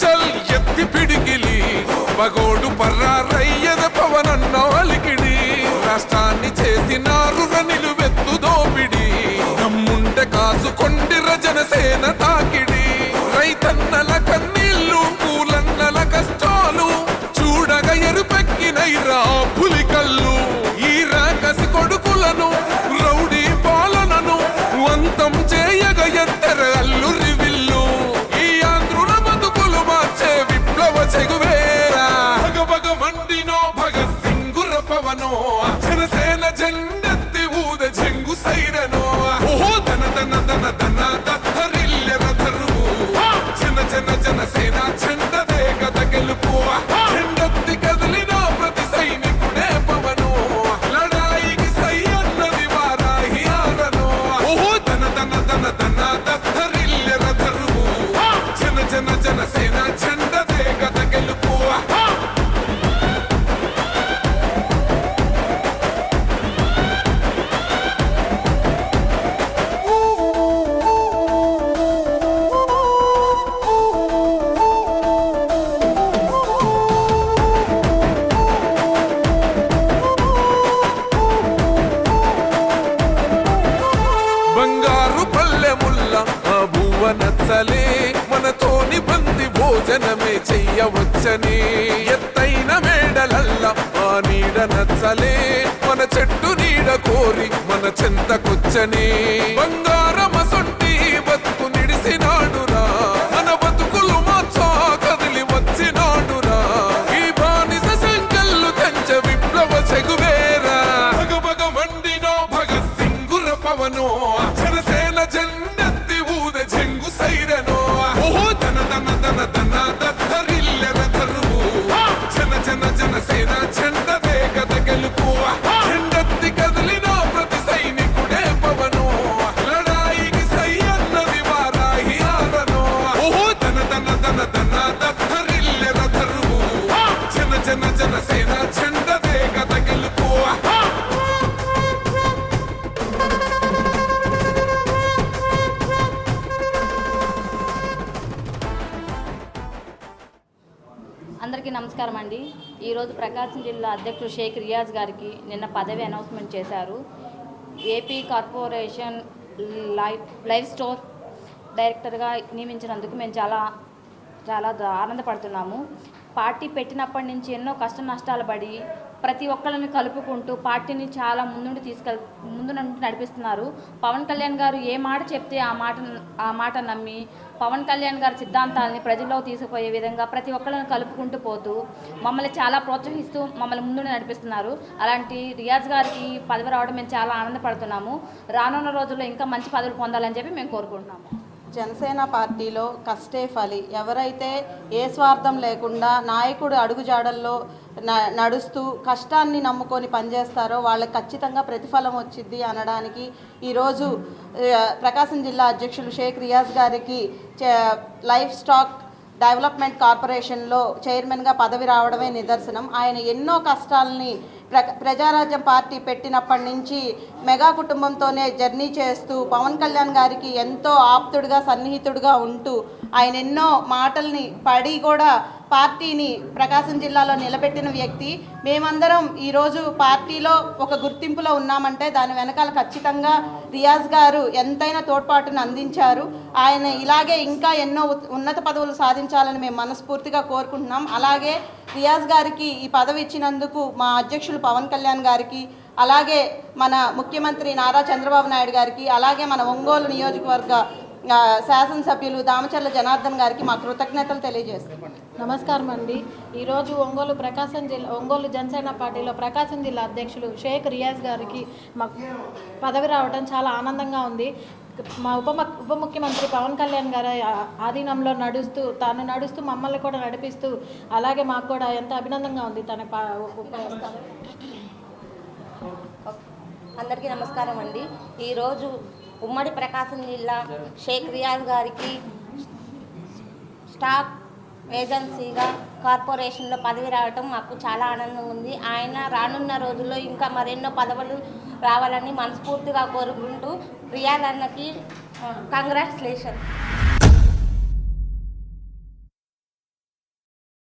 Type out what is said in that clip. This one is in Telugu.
చల్ ఎత్తి పిడికిలి. పగోడు పర్రారయ్యద పవనన్నాలికిడి రాష్ట్రాన్ని చేసినారు నిలువెత్తు దోపిడి. దమ్ముంటే కాసుకొండిర జనసేన తాకిడి. రైతన్నల కన్నీళ్ళు పూలన్నల కష్టాలు. చూడగ ఎరుపెక్కినైరా పులికల్లు ఈ రాకసి కొడుకులను రౌడీ పాలనను అంతం చే పవనో. జనసేన జెండా ఆ నచ్చలే మనతోని బంది భోజనమే చెయ్యవచ్చని. ఎత్తైన మేడలల్ల ఆ నీడ నచ్చలే. మన చెట్టు నీడ కోరి మన చెంతకొచ్చని. బంగారమసొంటి బతుకు నిడిసినాడురా. మన బతుకులు మార్చా కదిలి వచ్చినాడురా. ఈ బానిస సంకల్లు తెంచ విప్లవ చెగువేరా. భగ భగ మండినో భగత్ సింగుర పవనో. జనసేన జెండ జనసేన జెండదే నమస్కారం అండి. ఈరోజు ప్రకాశం జిల్లా అధ్యక్షుడు షేక్ రియాజ్ గారికి నిన్న పదవి అనౌన్స్మెంట్ చేశారు. AP corporation life life store డైరెక్టర్గా నియమించినందుకు మేము చాలా చాలా ఆనందపడుతున్నాము. పార్టీ పెట్టినప్పటి నుంచి ఎన్నో కష్ట నష్టాలు పడి ప్రతి ఒక్కరిని కలుపుకుంటూ పార్టీని చాలా ముందుండి తీసుకెళ్ ముందు నడిపిస్తున్నారు. పవన్ కళ్యాణ్ గారు ఏ మాట చెప్తే ఆ మాట ఆ మాట నమ్మి పవన్ కళ్యాణ్ గారి సిద్ధాంతాలని ప్రజల్లో తీసుకుపోయే విధంగా ప్రతి ఒక్కరిని కలుపుకుంటూ పోతూ మమ్మల్ని చాలా ప్రోత్సహిస్తూ మమ్మల్ని ముందు నడిపిస్తున్నారు. అలాంటి రియాజ్ గారికి పదవి రావడం మేము చాలా ఆనందపడుతున్నాము. రానున్న రోజుల్లో ఇంకా మంచి పదవులు పొందాలని చెప్పి మేము కోరుకుంటున్నాము. జనసేన పార్టీలో కష్టే ఫలి ఎవరైతే ఏ స్వార్థం లేకుండా నాయకుడు అడుగుజాడల్లో న- నడుస్తూ కష్టాన్ని నమ్ముకొని పనిచేస్తారో వాళ్ళకి ఖచ్చితంగా ప్రతిఫలం వచ్చింది అనడానికి ఈరోజు ప్రకాశం జిల్లా అధ్యక్షులు షేక్ రియాజ్ గారికి చే- లైఫ్ స్టాక్ డెవలప్మెంట్ కార్పొరేషన్లో చైర్మన్గా పదవి రావడమే నిదర్శనం. ఆయన ఎన్నో కష్టాలని ప్ర ప్రజారాజ్యం పార్టీ పెట్టినప్పటి నుంచి మెగా కుటుంబంతోనే జర్నీ చేస్తూ పవన్ కళ్యాణ్ గారికి ఎంతో ఆప్తుడుగా సన్నిహితుడుగా ఉంటూ ఆయన ఎన్నో మాటల్ని పడి కూడా పార్టీని ప్రకాశం జిల్లాలో నిలబెట్టిన వ్యక్తి. మేమందరం ఈరోజు పార్టీలో ఒక గుర్తింపులో ఉన్నామంటే దాని వెనకాల ఖచ్చితంగా రియాజ్ గారు ఎంతైనా తోడ్పాటును అందించారు. ఆయన ఇలాగే ఇంకా ఎన్నో ఉత్- ఉన్నత పదవులు సాధించాలని మేము మనస్ఫూర్తిగా కోరుకుంటున్నాం. అలాగే రియాజ్ గారికి ఈ పదవి ఇచ్చినందుకు మా అధ్యక్షులు పవన్ కళ్యాణ్ గారికి అలాగే మన ముఖ్యమంత్రి నారా చంద్రబాబు నాయుడు గారికి అలాగే మన ఒంగోలు నియోజకవర్గ శాసనసభ్యులు దామచర్ల జనార్దన్ గారికి మా కృతజ్ఞతలు తెలియజేస్తున్నాం. నమస్కారం అండి. ఈరోజు ఒంగోలు ప్రకాశం జిల్లా ఒంగోలు జనసేన పార్టీలో ప్రకాశం జిల్లా అధ్యక్షులు షేక్ రియాజ్ గారికి మాకు పదవి రావడం చాలా ఆనందంగా ఉంది. మా ఉప ఉప ముఖ్యమంత్రి పవన్ కళ్యాణ్ గారి ఆధీనంలో నడుస్తూ తాను నడుస్తూ మమ్మల్ని కూడా నడిపిస్తూ అలాగే మాకు కూడా ఎంత అభినందంగా ఉంది తన ప- అందరికీ నమస్కారం అండి. ఈరోజు ఉమ్మడి ప్రకాశం జిల్లా షేక్ రియాజ్ గారికి స్టాక్ ఏజెన్సీగా కార్పొరేషన్లో పదవి రావటం మాకు చాలా ఆనందంగా ఉంది. ఆయన రానున్న రోజుల్లో ఇంకా మరెన్నో పదవులు రావాలని మనస్ఫూర్తిగా కోరుకుంటూ ప్రియాదన్నకి అన్నకి